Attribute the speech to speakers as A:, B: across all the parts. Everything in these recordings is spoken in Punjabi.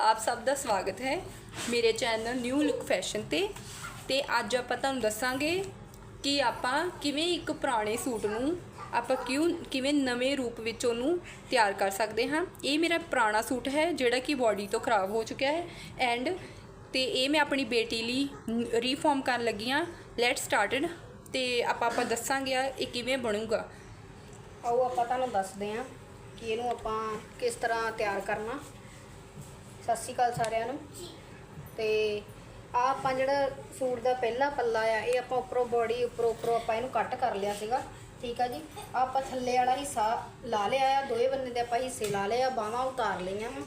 A: ਆਪ ਸਭ ਦਾ ਸਵਾਗਤ ਹੈ ਮੇਰੇ ਚੈਨਲ ਨਿਊ ਲੁੱਕ ਫੈਸ਼ਨ ਤੇ। ਤੇ ਅੱਜ ਆਪਾਂ ਤੁਹਾਨੂੰ ਦੱਸਾਂਗੇ ਕਿ ਆਪਾਂ ਕਿਵੇਂ ਇੱਕ ਪੁਰਾਣੇ ਸੂਟ ਨੂੰ ਆਪਾਂ ਕਿਉਂ, ਕਿਵੇਂ ਨਵੇਂ ਰੂਪ ਵਿੱਚ ਉਹਨੂੰ ਤਿਆਰ ਕਰ ਸਕਦੇ ਹਾਂ। ਇਹ ਮੇਰਾ ਪੁਰਾਣਾ ਸੂਟ ਹੈ ਜਿਹੜਾ ਕਿ ਬਾਡੀ ਤੋਂ ਖਰਾਬ ਹੋ ਚੁੱਕਿਆ ਹੈ। ਐਂਡ ਤੇ ਇਹ ਮੈਂ ਆਪਣੀ ਬੇਟੀ ਲਈ ਰੀਫਾਰਮ ਕਰਨ ਲੱਗੀ ਹਾਂ। ਲੈਟ ਸਟਾਰਟਡ ਤੇ ਆਪਾਂ ਆਪਾਂ ਦੱਸਾਂਗੇ ਇਹ ਕਿਵੇਂ ਬਣੂਗਾ।
B: ਆਓ ਆਪਾਂ ਤੁਹਾਨੂੰ ਦੱਸਦੇ ਹਾਂ ਕਿ ਇਹਨੂੰ ਆਪਾਂ ਕਿਸ ਤਰ੍ਹਾਂ ਤਿਆਰ ਕਰਨਾ। ਸਤਿ ਸ਼੍ਰੀ ਅਕਾਲ ਸਾਰਿਆਂ ਨੂੰ। ਤੇ ਆ ਆਪਾਂ ਜਿਹੜਾ ਸੂਟ ਦਾ ਪਹਿਲਾ ਪੱਲਾ ਆ, ਇਹ ਆਪਾਂ ਉੱਪਰੋਂ ਬੋਡੀ ਉੱਪਰੋਂ ਉੱਪਰੋਂ ਆਪਾਂ ਇਹਨੂੰ ਕੱਟ ਕਰ ਲਿਆ ਸੀਗਾ। ਠੀਕ ਆ ਜੀ? ਆਹ ਆਪਾਂ ਥੱਲੇ ਵਾਲਾ ਹਿੱਸਾ ਲਾ ਲਿਆ ਆ ਦੋਵੇਂ ਬੰਨੇ ਦੇ ਆਪਾਂ ਹਿੱਸੇ ਲਾ ਲਏ ਆ, ਬਾਹਾਂ ਉਤਾਰ ਲਈਆਂ ਵਾ।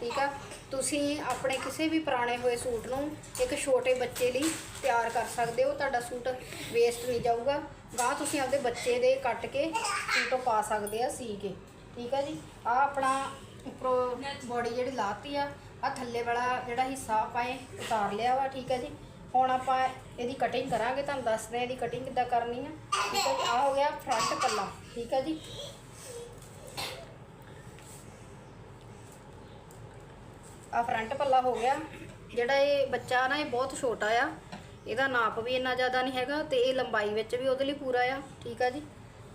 B: ਠੀਕ ਆ? ਤੁਸੀਂ ਆਪਣੇ ਕਿਸੇ ਵੀ ਪੁਰਾਣੇ ਹੋਏ ਸੂਟ ਨੂੰ ਇੱਕ ਛੋਟੇ ਬੱਚੇ ਲਈ ਤਿਆਰ ਕਰ ਸਕਦੇ ਹੋ, ਤੁਹਾਡਾ ਸੂਟ ਵੇਸਟ ਨਹੀਂ ਜਾਊਗਾ। ਗਾਂ ਤੁਸੀਂ ਆਪਦੇ ਬੱਚੇ ਦੇ ਕੱਟ ਕੇ ਸੂਟੋਂ ਪਾ ਸਕਦੇ ਆ, ਸੀ ਕੇ। ਠੀਕ ਆ ਜੀ? ਆ ਆਪਣਾ ਉੱਪਰੋਂ ਬੋਡੀ ਜਿਹੜੀ ਲਾਤੀ ਆ ਆ ਥੱਲੇ ਵਾਲਾ ਜਿਹੜਾ ਹਿੱਸਾ ਆਪਾਂ ਇਹ ਉਤਾਰ ਲਿਆ ਵਾ, ਠੀਕ ਹੈ ਜੀ। ਹੁਣ ਆਪਾਂ ਇਹਦੀ ਕਟਿੰਗ ਕਰਾਂਗੇ, ਤੁਹਾਨੂੰ ਦੱਸਦੇ ਆ ਇਹਦੀ ਕਟਿੰਗ ਕਿੱਦਾਂ ਕਰਨੀ ਆ। ਠੀਕ ਹੈ ਜੀ ਆ ਹੋ ਗਿਆ ਫਰੰਟ ਪੱਲਾ, ਠੀਕ ਹੈ ਜੀ। ਆ ਫਰੰਟ ਪੱਲਾ ਹੋ ਗਿਆ, ਜਿਹੜਾ ਇਹ ਬੱਚਾ ਨਾ ਇਹ ਬਹੁਤ ਛੋਟਾ ਆ, ਇਹਦਾ ਨਾਪ ਵੀ ਇੰਨਾ ਜ਼ਿਆਦਾ ਨਹੀਂ ਹੈਗਾ ਤੇ ਇਹ ਲੰਬਾਈ ਵਿੱਚ ਵੀ ਉਹਦੇ ਲਈ ਪੂਰਾ ਆ, ਠੀਕ ਆ ਜੀ।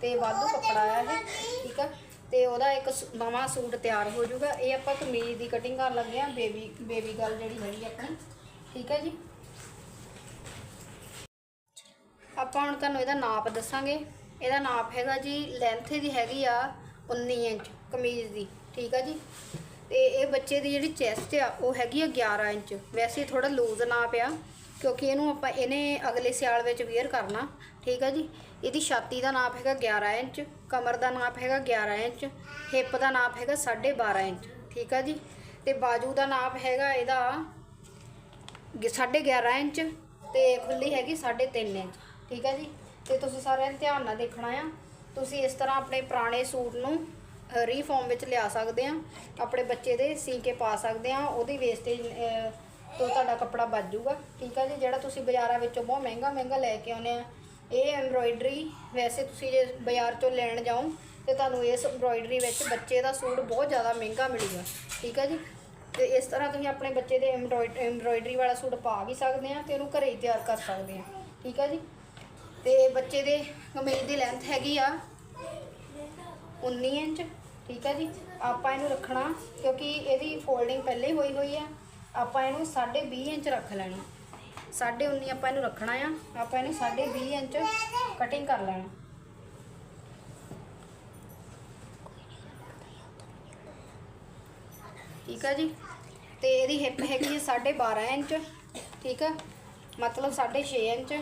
B: ਤੇ ਵਾਧੂ ਕੱਪੜਾ ਆ ਇਹ, ਠੀਕ ਆ। ਤੇ ਉਹਦਾ ਇੱਕ ਨਵਾਂ ਸੂਟ ਤਿਆਰ ਹੋ ਜਾਊਗਾ। ਇਹ ਆਪਾਂ ਕਮੀਜ਼ ਦੀ ਕਟਿੰਗ ਕਰਨ ਲੱਗੇ ਆ ਬੇਬੀ ਬੇਬੀ ਗਰਲ ਜਿਹੜੀ ਹੈਗੀ ਆਪਣੀ। ਠੀਕ ਹੈ ਜੀ? ਆਪਾਂ ਹੁਣ ਤੁਹਾਨੂੰ ਇਹਦਾ ਨਾਪ ਦੱਸਾਂਗੇ। ਇਹਦਾ ਨਾਪ ਹੈਗਾ ਜੀ ਲੈਂਥ ਦੀ ਹੈਗੀ ਆ 19 ਇੰਚ ਕਮੀਜ਼ ਦੀ। ਠੀਕ ਆ ਜੀ? ਤੇ ਇਹ ਬੱਚੇ ਦੀ ਜਿਹੜੀ ਚੈਸਟ ਆ, ਉਹ ਹੈਗੀ ਆ 11 ਇੰਚ। ਵੈਸੇ ਥੋੜਾ ਲੂਜ਼ ਨਾਪ ਆ। ਕਿਉਂਕਿ ਇਹਨੂੰ ਆਪਾਂ, ਇਹਨੇ ਅਗਲੇ ਸਿਆਲ ਵਿੱਚ ਵੇਅਰ ਕਰਨਾ, ਠੀਕ ਹੈ ਜੀ। ਇਹਦੀ ਛਾਤੀ ਦਾ ਨਾਪ ਹੈਗਾ 11 ਇੰਚ, ਕਮਰ ਦਾ ਨਾਪ ਹੈਗਾ 11 ਇੰਚ, ਹਿੱਪ ਦਾ ਨਾਪ ਹੈਗਾ 12.5 ਇੰਚ, ਠੀਕ ਆ ਜੀ। ਤੇ ਬਾਜੂ ਦਾ ਨਾਪ ਹੈਗਾ ਇਹਦਾ ਗ- ਸਾਢੇ 11 ਇੰਚ ਤੇ ਖੁੱਲੀ ਹੈਗੀ 3.5 ਇੰਚ, ਠੀਕ ਹੈ ਜੀ। ਤੇ ਤੁਸੀਂ ਸਾਰਿਆਂ ਨੇ ਧਿਆਨ ਨਾਲ ਦੇਖਣਾ ਆ। ਤੁਸੀਂ ਇਸ ਤਰ੍ਹਾਂ ਆਪਣੇ ਪੁਰਾਣੇ ਸੂਟ ਨੂੰ ਰੀਫਾਰਮ ਵਿੱਚ ਲਿਆ ਸਕਦੇ ਆ। ਆਪਣੇ ਬੱਚੇ ਦੇ ਸੀ ਕੇ ਪਾ ਸਕਦੇ ਆ। ਉਹਦੀ ਵੇਸਟੇਜ ਤੋਂ ਤੁਹਾਡਾ ਕੱਪੜਾ ਬਚ ਜਾਊਗਾ। ਠੀਕ ਹੈ ਜੀ, ਜਿਹੜਾ ਤੁਸੀਂ ਬਾਜ਼ਾਰਾਂ ਵਿੱਚੋਂ ਬਹੁਤ ਮਹਿੰਗਾ ਮਹਿੰਗਾ ਲੈ ਕੇ ਆਉਨੇ ਆ, ਇਹ ਐਮਬ੍ਰੋਇਡਰੀ ਵੈਸੇ ਤੁਸੀਂ ਜੇ ਬਾਜ਼ਾਰ ਚੋਂ ਲੈਣ ਜਾਓ, ਤੇ ਤੁਹਾਨੂੰ ਇਸ ਐਮਬ੍ਰੋਇਡਰੀ ਵਿੱਚ ਬੱਚੇ ਦਾ ਸੂਟ ਬਹੁਤ ਜ਼ਿਆਦਾ ਮਹਿੰਗਾ ਮਿਲੂਗਾ। ਠੀਕ ਹੈ ਜੀ, ਤੇ ਇਸ ਤਰ੍ਹਾਂ ਤੁਸੀਂ ਆਪਣੇ ਬੱਚੇ ਦੇ ਐਮਬ੍ਰੋਇਡਰੀ ਵਾਲਾ ਸੂਟ ਪਾ ਵੀ ਸਕਦੇ ਆ ਤੇ ਉਹਨੂੰ ਘਰੇ ਹੀ ਤਿਆਰ ਕਰ ਸਕਦੇ ਆ। ਠੀਕ ਆ ਜੀ, ਤੇ ਬੱਚੇ ਦੇ ਕਮੀਜ਼ ਦੀ ਲੈਂਥ ਹੈਗੀ ਆ 19 ਇੰਚ। ਠੀਕ ਆ ਜੀ, ਆਪਾਂ ਇਹਨੂੰ ਰੱਖਣਾ, ਕਿਉਂਕਿ ਇਹਦੀ ਫੋਲਡਿੰਗ ਪਹਿਲੇ ਹੀ ਹੋਈ ਹੋਈ ਆ। ਆਪਾਂ ਇਹਨੂੰ 20.5 ਇੰਚ ਰੱਖ ਲੈਣੀ। 19.5 ਆਪਾਂ ਇਹਨੂੰ ਰੱਖਣਾ ਆ। ਆਪਾਂ ਇਹਨੂੰ 20.5 ਇੰਚ ਕਟਿੰਗ ਕਰ ਲੈਣਾ। ਠੀਕ ਆ ਜੀ? ਤੇ ਇਹਦੀ ਹਿੱਪ ਹੈਗੀ ਹੈ 12.5 ਇੰਚ। ਠੀਕ ਆ? ਮਤਲਬ 6.5 ਇੰਚ।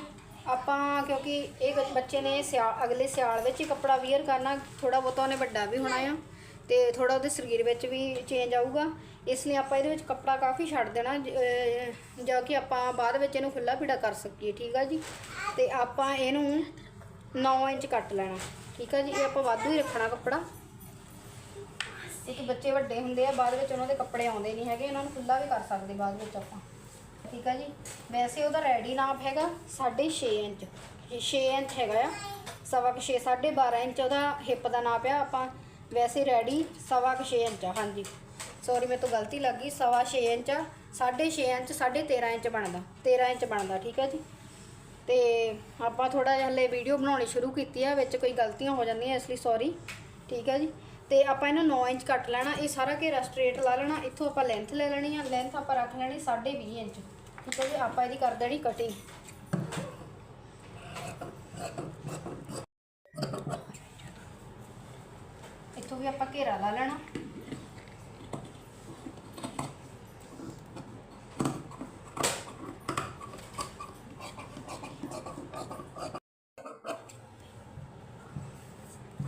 B: ਆਪਾਂ ਕਿਉਂਕਿ ਇਹ ਬੱਚੇ ਨੇ ਸਿਆਲ ਅਗਲੇ ਸਿਆਲ ਵਿੱਚ ਹੀ ਕੱਪੜਾ ਵੀਅਰ ਕਰਨਾ ਥੋੜਾ ਬਹੁਤਾ ਉਹਨੇ ਵੱਡਾ ਵੀ ਹੋਣਾ ਆ। ਤੇ ਥੋੜਾ ਉਹਦੇ ਸਰੀਰ ਵਿੱਚ ਵੀ ਚੇਂਜ ਆਊਗਾ। ਇਸ ਲਈ ਆਪਾਂ ਇਹਦੇ ਵਿੱਚ ਕੱਪੜਾ ਕਾਫੀ ਛੱਡ ਦੇਣਾ, ਜੋ ਕਿ ਆਪਾਂ ਬਾਅਦ ਵਿੱਚ ਇਹਨੂੰ ਖੁੱਲਾ ਪੀੜਾ ਕਰ ਸਕੀਏ, ਠੀਕ ਆ ਜੀ? ਤੇ ਆਪਾਂ ਇਹਨੂੰ 9 ਇੰਚ ਕੱਟ ਲੈਣਾ, ਠੀਕ ਆ ਜੀ? ਇਹ ਆਪਾਂ ਵਾਧੂ ਹੀ ਰੱਖਣਾ ਕੱਪੜਾ। ਇੱਕ ਬੱਚੇ ਵੱਡੇ ਹੁੰਦੇ ਆ, ਬਾਅਦ ਵਿੱਚ ਉਹਨਾਂ ਦੇ ਕੱਪੜੇ ਆਉਂਦੇ ਨਹੀਂ ਹੈਗੇ, ਇਹਨਾਂ ਨੂੰ ਖੁੱਲਾ ਵੀ ਕਰ ਸਕਦੇ ਬਾਅਦ ਵਿੱਚ ਆਪਾਂ, ਠੀਕ ਆ ਜੀ? ਵੈਸੇ ਉਹਦਾ ਰੈਡੀ ਨਾਪ ਹੈਗਾ 6.5 ਇੰਚ 6 ਇੰਚ ਹੈਗਾ ਆ, ਸਵਾ ਕੁ 6 12.5 ਇੰਚ ਉਹਦਾ ਹਿੱਪ ਦਾ ਨਾਪ ਆ, ਆਪਾਂ ਵੈਸੇ ਰੈਡੀ ਸਵਾ ਕੁ 6 ਇੰਚ ਆ, ਹਾਂਜੀ। ਸੌਰੀ ਮੇਰੇ ਤੋਂ ਗਲਤੀ ਲੱਗ ਗਈ, ਸਵਾ 6 ਇੰਚ ਆ 6.5 ਇੰਚ 13.5 ਇੰਚ ਬਣਦਾ 13 ਇੰਚ ਬਣਦਾ, ਠੀਕ ਹੈ ਜੀ। ਤੇ ਆਪਾਂ ਥੋੜਾ ਜਿਹਾ ਹਲੇ ਵੀਡੀਓ ਬਣਾਉਣੀ ਸ਼ੁਰੂ ਕੀਤੀ ਆ, ਵਿੱਚ ਕੋਈ ਗਲਤੀਆਂ ਹੋ ਜਾਂਦੀਆਂ, ਇਸ ਲਈ ਸੌਰੀ ਠੀਕ ਹੈ ਜੀ। ਤੇ ਆਪਾਂ ਇਹਨੂੰ 9 ਇੰਚ ਕੱਟ ਲੈਣਾ, ਇਹ ਸਾਰਾ ਘੇਰਾ ਸਟ੍ਰੇਟ ਲਾ ਲੈਣਾ, ਇੱਥੋਂ ਆਪਾਂ ਲੈਂਥ ਲੈ ਲੈਣੀ ਆ ਲੈਂਥ ਆਪਾਂ ਰੱਖ ਲੈਣੀ 20.5 ਇੰਚ, ਠੀਕ ਹੈ ਜੀ, ਆਪਾਂ ਇਹਦੀ ਕਰ ਦੇਣੀ ਕਟਿੰਗ ਇੱਥੋਂ ਵੀ ਆਪਾਂ ਘੇਰਾ ਲਾ ਲੈਣਾ।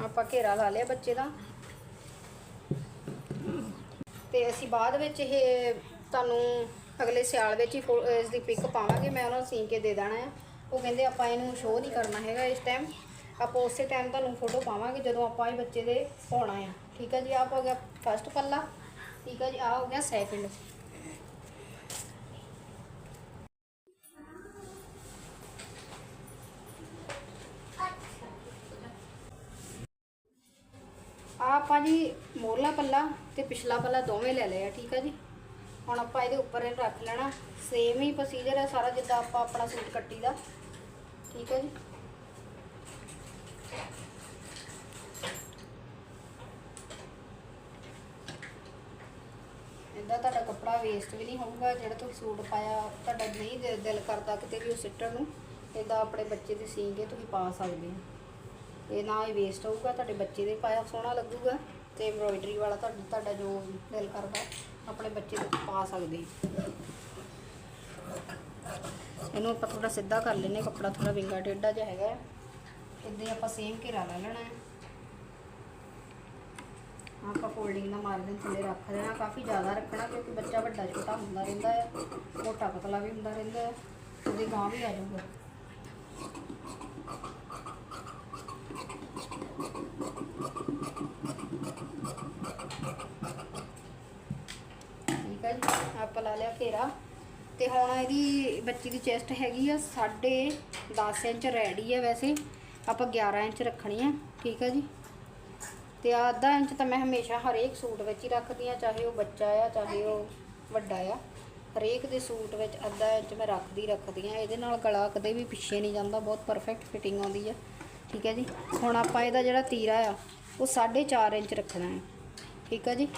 B: ਆਪਾਂ ਘੇਰਾ ਲਾ ਲਿਆ ਬੱਚੇ ਦਾ। ਤੇ ਅਸੀਂ ਬਾਅਦ ਵਿੱਚ ਇਹ ਤੁਹਾਨੂੰ ਅਗਲੇ ਸਿਆਲ ਵਿੱਚ ਹੀ ਫੋ- ਇਸ ਦੀ ਪਿਕ ਪਾਵਾਂਗੇ। ਮੈਂ ਉਹਨਾਂ ਨੂੰ ਸੀ ਕੇ ਦੇ ਦੇਣਾ ਆ। ਉਹ ਕਹਿੰਦੇ ਆਪਾਂ ਇਹਨੂੰ ਸ਼ੋਅ ਨਹੀਂ ਕਰਨਾ ਹੈਗਾ ਇਸ ਟਾਈਮ ਆਪਾਂ ਉਸੇ ਟਾਈਮ ਤੁਹਾਨੂੰ ਫੋਟੋ ਪਾਵਾਂਗੇ ਜਦੋਂ ਆਪਾਂ ਇਹ ਬੱਚੇ ਦੇ ਪਾਉਣਾ ਆ। ਠੀਕ ਹੈ ਜੀ? ਆਹ ਹੋ ਗਿਆ ਫਸਟ ਪੱਲਾ। ਠੀਕ ਹੈ ਜੀ? ਆਹ ਹੋ ਗਿਆ ਸੈਕਿੰਡ ਆ ਆਪਾਂ ਜੀ ਮੋਰਲਾ ਪੱਲਾ ਤੇ ਪਿਛਲਾ ਪੱਲਾ ਦੋਵੇਂ ਲੈ ਲਏ ਆ, ਠੀਕ ਆ ਜੀ? ਹੁਣ ਆਪਾਂ ਇਹਦੇ ਉੱਪਰ ਇਹ ਰੱਖ ਲੈਣਾ। ਸੇਮ ਹੀ ਪ੍ਰੋਸੀਜਰ ਹੈ ਸਾਰਾ ਜਿੱਦਾਂ ਆਪਾਂ ਆਪਣਾ ਸੂਟ ਕੱਟੀ ਦਾ। ਠੀਕ ਹੈ ਜੀ? ਇਦਾਂ ਤੁਹਾਡਾ ਕੱਪੜਾ ਵੇਸਟ ਵੀ ਨਹੀਂ ਹੋਊਗਾ, ਜਿਹੜਾ ਤੁਸੀਂ ਸੂਟ ਪਾਇਆ, ਤੁਹਾਡਾ ਨਹੀਂ ਦਿ- ਦਿਲ ਕਰਦਾ ਕਿਤੇ ਵੀ ਉਹ ਸਿੱਟਣ ਨੂੰ ਇਦਾਂ ਆਪਣੇ ਬੱਚੇ ਦੇ ਸੀਨ ਕੇ ਤੁਸੀਂ ਪਾ ਸਕਦੇ ਹੋ ਇਹ ਨਾ ਹੀ ਵੇਸਟ ਹੋਊਗਾ, ਤੁਹਾਡੇ ਬੱਚੇ ਦੇ ਪਾਇਆ ਸੋਹਣਾ ਲੱਗੂਗਾ, ਤੇ ਐਮਬ੍ਰੋਇਡਰੀ ਵਾਲਾ ਤੁਹਾਡਾ ਤੁਹਾਡਾ ਜੋ ਦਿਲ ਕਰਦਾ, ਆਪਣੇ ਬੱਚੇ ਦੇ ਪਾ ਸਕਦੇ ਹੋ। ਇਹਨੂੰ ਆਪਾਂ ਥੋੜਾ ਸਿੱਧਾ ਕਰ ਲੈਨੇ ਕੱਪੜਾ ਥੋੜਾ ਵਿੰਗਾ ਟੇਢਾ ਜਿਹਾ ਹੈਗਾ ਇਦਾਂ ਆਪਾਂ ਸੇਮ ਘੇਰਾ ਲੈ ਲੈਣਾ ਹੈ। ਆਪਾਂ ਫੋਲਡਿੰਗ ਦਾ ਮਾਰਜਨ ਥੱਲੇ ਰੱਖ ਦੇਣਾ, ਕਾਫੀ ਜ਼ਿਆਦਾ ਰੱਖਣਾ ਕਿਉਂਕਿ ਬੱਚਾ ਵੱਡਾ ਛੋਟਾ ਹੁੰਦਾ ਰਹਿੰਦਾ ਹੈ, ਮੋਟਾ ਪਤਲਾ ਵੀ ਹੁੰਦਾ ਰਹਿੰਦਾ ਹੈ, ਉਹਦੇ ਗਾਂ ਵੀ ਆ ਜਾਊਗਾ। ਠੀਕ ਹੈ ਜੀ, ਆਪਾਂ ਲਾ ਲਿਆ ਘੇਰਾ। ਤੇ ਹੁਣ ਇਹਦੀ ਬੱਚੀ ਦੀ ਚੈਸਟ ਹੈਗੀ ਆ 10.5 ਇੰਚ ਰੈਡੀ ਹੈ ਵੈਸੇ। ਆਪਾਂ 11 ਇੰਚ ਰੱਖਣੀ ਆ, ਠੀਕ ਹੈ ਜੀ। ਤੇ ਆਹ ਅੱਧਾ ਇੰਚ ਤਾਂ ਮੈਂ ਹਮੇਸ਼ਾ ਹਰੇਕ ਸੂਟ ਵਿੱਚ ਹੀ ਰੱਖਦੀ ਆ, ਚਾਹੇ ਉਹ ਬੱਚਾ ਆ, ਚਾਹੇ ਉਹ ਵੱਡਾ ਆ। ਹਰੇਕ ਦੇ ਸੂਟ ਵਿੱਚ ਅੱਧਾ ਇੰਚ ਮੈਂ ਰੱਖਦੀ ਰੱਖਦੀ ਆ, ਇਹਦੇ ਨਾਲ ਗਲਾ ਕਦੇ ਵੀ ਪਿੱਛੇ ਨਹੀਂ ਜਾਂਦਾ, ਬਹੁਤ ਪਰਫੈਕਟ ਫਿਟਿੰਗ ਆਉਂਦੀ ਆ, ਠੀਕ ਹੈ ਜੀ। ਹੁਣ ਆਪਾਂ ਇਹਦਾ ਜਿਹੜਾ ਤੀਰਾ ਆ, ਉਹ 4.5 ਇੰਚ ਰੱਖਣਾ ਹੈ, ਠੀਕ ਹੈ ਜੀ।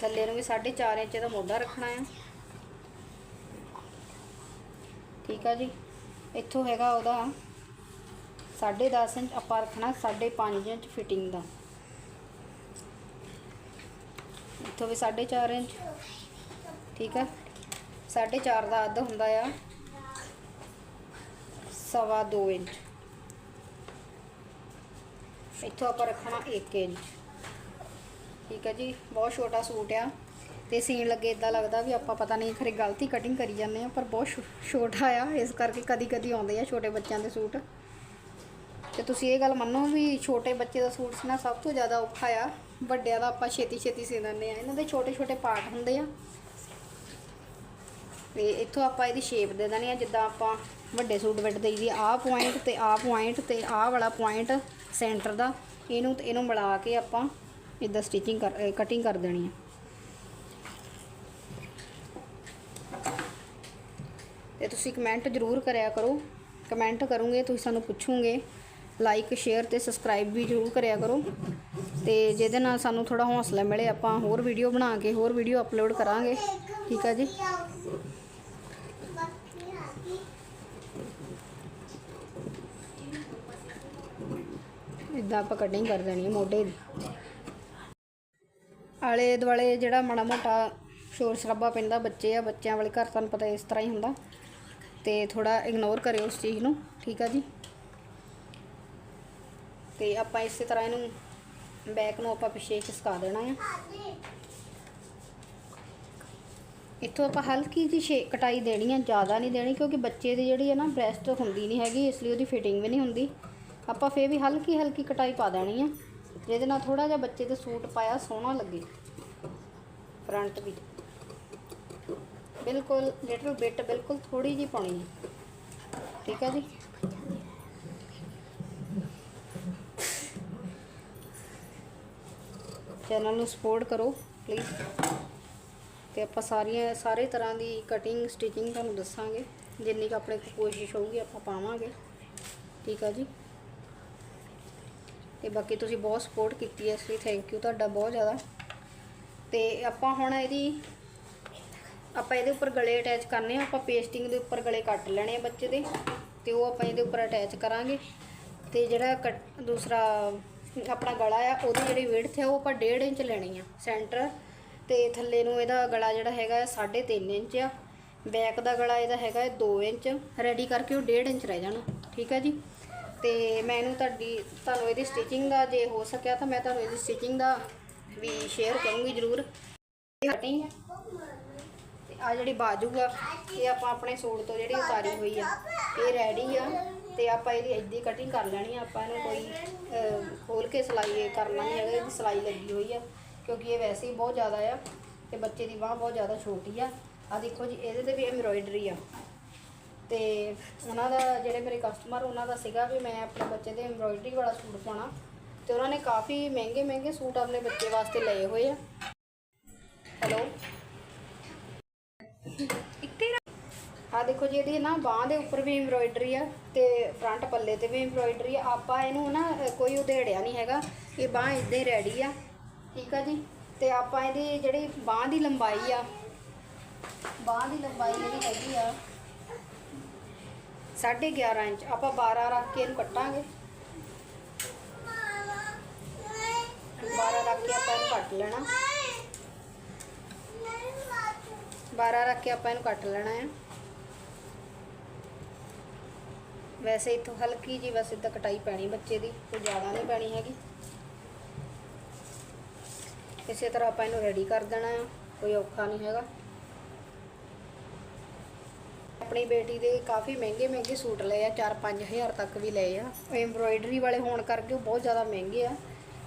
B: ਥੱਲੇ ਨੂੰ ਵੀ 4.5 ਇੰਚ ਦਾ ਮੋਢਾ ਰੱਖਣਾ ਆ। ਠੀਕ ਆ ਜੀ। ਇੱਥੋਂ ਹੈਗਾ ਉਹਦਾ 10.5 ਇੰਚ ਆਪਾਂ ਰੱਖਣਾ 5.5 ਇੰਚ ਫਿਟਿੰਗ ਦਾ। ਇੱਥੋਂ ਵੀ 4.5 ਇੰਚ। ਠੀਕ ਆ? 4.5 ਦਾ ਅੱਧ ਹੁੰਦਾ ਆ, ਸਵਾ 2 ਇੰਚ। ਇੱਥੋਂ ਆਪਾਂ ਰੱਖਣਾ 1 ਇੰਚ। ਠੀਕ ਹੈ ਜੀ? ਬਹੁਤ ਛੋਟਾ ਸੂਟ ਆ। ਤੇ ਸੀਨ ਲੱਗੇ ਇਦਾਂ ਲੱਗਦਾ ਵੀ ਆਪਾਂ ਪਤਾ ਨਹੀਂ ਖਰੇ ਗਲਤੀ ਕਟਿੰਗ ਕਰੀ ਜਾਂਦੇ ਆ, ਪਰ ਬਹੁਤ ਛੋਟਾ ਆ। ਇਸ ਕਰਕੇ ਕਦੀ ਕਦੀ ਆਉਂਦੇ ਆ ਛੋਟੇ ਬੱਚਿਆਂ ਦੇ ਸੂਟ। ਤੇ ਤੁਸੀਂ ਇਹ ਗੱਲ ਮੰਨੋ ਵੀ ਛੋਟੇ ਬੱਚੇ ਦਾ ਸੂਟ ਸੀਣਾ ਸਭ ਤੋਂ ਜ਼ਿਆਦਾ ਔਖਾ ਆ। ਵੱਡਿਆਂ ਦਾ ਆਪਾਂ ਛੇਤੀ ਛੇਤੀ ਸੀ ਦਿੰਦੇ ਆ। ਇਹਨਾਂ ਦੇ ਛੋਟੇ ਛੋਟੇ ਪਾਰਟ ਹੁੰਦੇ ਆ। ਤੇ ਇੱਥੋਂ ਆਪਾਂ ਇਹਦੀ ਸ਼ੇਪ ਦੇ ਦੇਣੀ ਆ। ਜਿੱਦਾਂ ਆਪਾਂ ਵੱਡੇ ਸੂਟ ਵਿੱਚ ਦੇਈਦੀ ਆਹ ਪੁਆਇੰਟ ਤੇ ਆਹ ਪੁਆਇੰਟ ਤੇ ਆਹ ਵਾਲਾ ਪੁਆਇੰਟ ਸੈਂਟਰ ਦਾ। ਇਹਨੂੰ ਤੇ ਇਹਨੂੰ ਮਿਲਾ ਕੇ ਆਪਾਂ ਇਦਾਂ ਸਟਿਚਿੰਗ ਕਰ ਕਟਿੰਗ ਕਰ ਦੇਣੀ ਆ। ਤੇ ਤੁਸੀਂ ਕਮੈਂਟ ਜ਼ਰੂਰ ਕਰਿਆ ਕਰੋ। ਕਮੈਂਟ ਕਰੋਗੇ, ਤੁਸੀਂ ਸਾਨੂੰ ਪੁੱਛੋਗੇ। ਲਾਈਕ ਸ਼ੇਅਰ ਤੇ ਸਬਸਕ੍ਰਾਈਬ ਵੀ ਜ਼ਰੂਰ ਕਰਿਆ ਕਰੋ। ਤੇ ਜਿਹਦੇ ਨਾਲ ਸਾਨੂੰ ਥੋੜਾ ਹੌਸਲਾ ਮਿਲੇ, ਆਪਾਂ ਹੋਰ ਵੀਡੀਓ ਬਣਾ ਕੇ ਹੋਰ ਵੀਡੀਓ ਅਪਲੋਡ ਕਰਾਂਗੇ। ਠੀਕ ਆ ਜੀ? ਇਦਾਂ ਆਪਾਂ ਕਟਿੰਗ ਕਰ ਦੇਣੀ ਹੈ ਮੋਢੇ ਦੀ। ਆਲੇ ਦੁਆਲੇ ਜਿਹੜਾ ਮਾੜਾ ਮੋਟਾ ਸ਼ੋਰ ਸ਼ਰਾਬਾ ਪੈਂਦਾ, ਬੱਚੇ ਆ, ਬੱਚਿਆਂ ਵਾਲੇ ਘਰ, ਤੁਹਾਨੂੰ ਪਤਾ ਇਸ ਤਰ੍ਹਾਂ ਹੀ ਹੁੰਦਾ। ਤੇ ਥੋੜਾ ਇਗਨੋਰ ਕਰਿਓ ਉਸ ਚੀਜ਼ ਨੂੰ। ਠੀਕ ਆ ਜੀ? ਤੇ ਆਪਾਂ ਇਸੇ ਤਰ੍ਹਾਂ ਇਹਨੂੰ ਬੈਕ ਨੂੰ ਆਪਾਂ ਪਿੱਛੇ ਖਿਸਕਾ ਦੇਣਾ ਆ। ਇੱਥੋਂ ਆਪਾਂ ਹਲਕੀ ਜਿਹੀ ਛੇ ਕਟਾਈ ਦੇਣੀ ਆ, ਜ਼ਿਆਦਾ ਨਹੀਂ ਦੇਣੀ ਕਿਉਂਕਿ ਬੱਚੇ ਦੀ ਜਿਹੜੀ ਹੈ ਨਾ ਬ੍ਰੈਸਟ ਹੁੰਦੀ ਨਹੀਂ ਹੈਗੀ, ਇਸ ਲਈ ਉਹਦੀ ਫਿਟਿੰਗ ਵੀ ਨਹੀਂ ਹੁੰਦੀ। ਆਪਾਂ ਫੇਰ ਵੀ ਹਲਕੀ ਹਲਕੀ ਕਟਾਈ ਪਾ ਦੇਣੀ ਆ, ਜਿਹਦੇ ਨਾਲ ਥੋੜਾ ਜਿਹਾ ਬੱਚੇ ਦੇ ਸੂਟ ਪਾਇਆ ਸੋਹਣਾ ਲੱਗੇ। ਫਰੰਟ ਵੀ। ਬਿਲਕੁਲ ਲਿਟਲ ਬਿਟ ਬਿਲਕੁਲ ਥੋੜੀ ਜੀ ਪਾਉਣੀ ਹੈ ਠੀਕ ਹੈ ਜੀ? ਚੈਨਲ ਨੂੰ ਸਪੋਰਟ ਕਰੋ ਪਲੀਜ਼ ਤੇ ਆਪਾਂ ਸਾਰੀਆਂ, ਸਾਰੇ ਤਰ੍ਹਾਂ ਦੀ ਕਟਿੰਗ ਸਟਿਚਿੰਗ ਤੁਹਾਨੂੰ ਦੱਸਾਂਗੇ। ਜਿੰਨੀ ਕੁ ਆਪਣੇ ਕੋਸ਼ਿਸ਼ ਹੋਊਗੀ, ਆਪਾਂ ਪਾਵਾਂਗੇ। ਠੀਕ ਆ ਜੀ? ਤੇ ਬਾਕੀ ਤੁਸੀਂ ਬਹੁਤ ਸਪੋਰਟ ਕੀਤੀ ਹੈ ਇਸ ਲਈ ਥੈਂਕ ਯੂ ਤੁਹਾਡਾ ਬਹੁਤ ਜ਼ਿਆਦਾ। ਤੇ ਆਪਾਂ ਹੁਣ ਇਹਦੀ, ਆਪਾਂ ਇਹਦੇ ਉੱਪਰ ਗਲੇ ਅਟੈਚ ਕਰਨੇ ਆ। ਆਪਾਂ ਪੇਸਟਿੰਗ ਦੇ ਉੱਪਰ ਗਲੇ ਕੱਟ ਲੈਣੇ ਆ ਬੱਚੇ ਦੇ। ਤੇ ਉਹ ਆਪਾਂ ਇਹਦੇ ਉੱਪਰ ਅਟੈਚ ਕਰਾਂਗੇ। ਤੇ ਜਿਹੜਾ ਕੱਟ- ਦੂਸਰਾ ਆਪਣਾ ਗਲਾ ਆ, ਉਹਦੀ ਜਿਹੜੀ ਵਿਡਥ ਹੈ ਉਹ ਆਪਾਂ 1.5 ਇੰਚ ਲੈਣੀ ਆ ਸੈਂਟਰ ਤੇ ਥੱਲੇ ਨੂੰ ਇਹਦਾ ਗਲਾ ਜਿਹੜਾ ਹੈਗਾ 3.5 ਇੰਚ ਆ। ਬੈਕ ਦਾ ਗਲਾ ਇਹਦਾ ਹੈਗਾ 2 ਇੰਚ। ਰੈਡੀ ਕਰਕੇ ਉਹ 1.5 ਇੰਚ ਰਹਿ ਜਾਣਾ, ਠੀਕ ਹੈ ਜੀ? ਤੇ ਮੈਂ ਇਹਨੂੰ ਤੁਹਾਡੀ, ਤੁਹਾਨੂੰ ਇਹਦੀ ਸਟਿਚਿੰਗ ਦਾ ਜੇ ਹੋ ਸਕਿਆ ਤਾਂ ਮੈਂ ਤੁਹਾਨੂੰ ਇਹਦੀ ਸਟਿਚਿੰਗ ਦਾ ਵੀ ਸ਼ੇਅਰ ਕਰੂੰਗੀ ਜ਼ਰੂਰ। ਕਟਿੰਗ ਤੇ ਆ ਜਿਹੜੀ ਬਾਜੂ ਆ, ਇਹ ਆਪਾਂ ਆਪਣੇ ਸੂਟ ਤੋਂ ਜਿਹੜੀ ਉਤਾਰੀ ਹੋਈ ਆ, ਇਹ ਰੈਡੀ ਆ। ਤੇ ਆਪਾਂ ਇਹਦੀ ਇੱਦੀ ਕਟਿੰਗ ਕਰ ਲੈਣੀ ਆ ਆਪਾਂ ਇਹਨੂੰ ਕੋਈ ਅਹ, ਖੋਲ ਕੇ ਸਿਲਾਈ ਕਰਨਾ ਨਹੀਂ ਹੈਗਾ ਇਹਦੀ ਸਿਲਾਈ ਲੱਗੀ ਹੋਈ ਆ ਕਿਉਂਕਿ ਇਹ ਵੈਸੇ ਹੀ ਬਹੁਤ ਜ਼ਿਆਦਾ ਆ ਤੇ ਬੱਚੇ ਦੀ ਬਾਹ ਬਹੁਤ ਜ਼ਿਆਦਾ ਛੋਟੀ ਆ। ਆ ਦੇਖੋ ਜੀ ਇਹਦੇ ਤੇ ਵੀ ਐਮਬ੍ਰੋਇਡਰੀ ਆ। ਤੇ ਉਹਨਾਂ ਦਾ ਜਿਹੜੇ ਮੇਰੇ ਕਸਟਮਰ ਉਹਨਾਂ ਦਾ ਸੀਗਾ ਵੀ ਮੈਂ ਆਪਣੇ ਬੱਚੇ ਦੇ ਐਮਬ੍ਰੋਇਡਰੀ ਵਾਲਾ ਸੂਟ ਪਾਉਣਾ। ਤੇ ਉਹਨਾਂ ਨੇ ਕਾਫੀ ਮਹਿੰਗੇ ਮਹਿੰਗੇ ਸੂਟ ਆਪਣੇ ਬੱਚੇ ਵਾਸਤੇ ਲਏ ਹੋਏ ਆ ਹੈਲੋ
A: ਇੱਥੇ
B: ਆ ਦੇਖੋ ਜੀ, ਇਹਦੀ ਨਾ ਬਾਹ ਦੇ ਉੱਪਰ ਵੀ ਐਮਬ੍ਰੋਇਡਰੀ ਆ ਤੇ ਫਰੰਟ ਪੱਲੇ ਤੇ ਵੀ ਐਮਬ੍ਰੋਇਡਰੀ ਆ। ਆਪਾਂ ਇਹਨੂੰ ਨਾ ਕੋਈ ਉਧੇੜਿਆ ਨਹੀਂ ਹੈਗਾ। ਇਹ ਬਾਹ ਇਦਾਂ ਹੀ ਰੈਡੀ ਆ। ਠੀਕ ਆ ਜੀ? ਤੇ ਆਪਾਂ ਇਹਦੀ ਜਿਹੜੀ ਬਾਹ ਦੀ ਲੰਬਾਈ ਆ, ਬਾਹ ਦੀ ਲੰਬਾਈ ਜਿਹੜੀ ਹੈਗੀ ਆ 11.5 ਇੰਚ। ਆਪਾਂ 12 ਰੱਖ ਕੇ ਇਹਨੂੰ ਕੱਟਾਂਗੇ। 12 ਰੱਖ ਕੇ ਆਪਾਂ ਇਹਨੂੰ ਕੱਟ ਲੈਣਾ। 12 ਰੱਖ ਕੇ ਆਪਾਂ ਇਹਨੂੰ ਕੱਟ ਲੈਣਾ ਹੈ ਵੈਸੇ ਇੱਥੋਂ ਹਲਕੀ ਜੀ ਬਸ ਇਦਾਂ ਕਟਾਈ ਪੈਣੀ ਬੱਚੇ ਦੀ, ਕੋਈ ਜ਼ਿਆਦਾ ਨਹੀਂ ਪੈਣੀ ਹੈਗੀ। ਇਸੇ ਤਰ੍ਹਾਂ ਆਪਾਂ ਇਹਨੂੰ ਰੈਡੀ ਕਰ ਦੇਣਾ ਹੈ ਕੋਈ ਔਖਾ ਨਹੀਂ ਹੈਗਾ। ਆਪਣੀ ਬੇਟੀ ਦੇ ਕਾਫੀ ਮਹਿੰਗੇ ਮਹਿੰਗੇ ਸੂਟ ਲਏ ਆ 4-5000 ਤੱਕ ਵੀ ਲਏ ਆ। ਐਮਬ੍ਰੋਇਡਰੀ ਵਾਲੇ ਹੋਣ ਕਰਕੇ ਉਹ ਬਹੁਤ ਜ਼ਿਆਦਾ ਮਹਿੰਗੇ ਆ।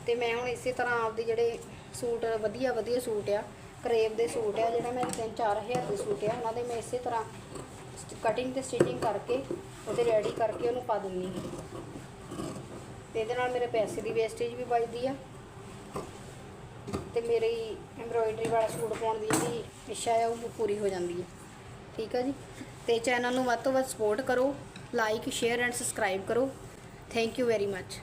B: ਤੇ ਮੈਂ ਹੁਣ ਇਸੇ ਤਰ੍ਹਾਂ ਆਪਦੇ ਜਿਹੜੇ ਸੂਟ, ਵਧੀਆ ਵਧੀਆ ਸੂਟ ਆ ਕਰੇਬ ਦੇ ਸੂਟ ਆ, ਜਿਹੜਾ ਮੇਰੇ 3-4000 ਦੇ ਸੂਟ ਆ, ਉਹਨਾਂ ਦੇ ਮੈਂ ਇਸੇ ਤਰ੍ਹਾਂ ਕਟਿੰਗ ਤੇ ਸਟਿਚਿੰਗ ਕਰਕੇ ਉਹਦੇ ਰੈਡੀ ਕਰਕੇ ਉਹਨੂੰ ਪਾ ਦਿੰਨੀ ਹਾਂ। ਤੇ ਇਹਦੇ ਨਾਲ ਮੇਰੇ ਪੈਸੇ ਦੀ ਵੇਸਟੇਜ ਵੀ ਬਚਦੀ ਆ। ਤੇ ਮੇਰੀ ਐਮਬ੍ਰੋਇਡਰੀ ਵਾਲਾ ਸੂਟ ਪਾਉਣ ਦੀ ਜਿਹੜੀ ਇੱਛਾ ਆ, ਉਹ ਪੂਰੀ ਹੋ ਜਾਂਦੀ ਹੈ ਠੀਕ ਆ ਜੀ? ਤੇ ਚੈਨਲ ਨੂੰ ਵੱਧ ਤੋਂ ਵੱਧ ਸਪੋਰਟ ਕਰੋ ਲਾਈਕ ਸ਼ੇਅਰ ਐਂਡ ਸਬਸਕ੍ਰਾਈਬ ਕਰੋ। Thank you very much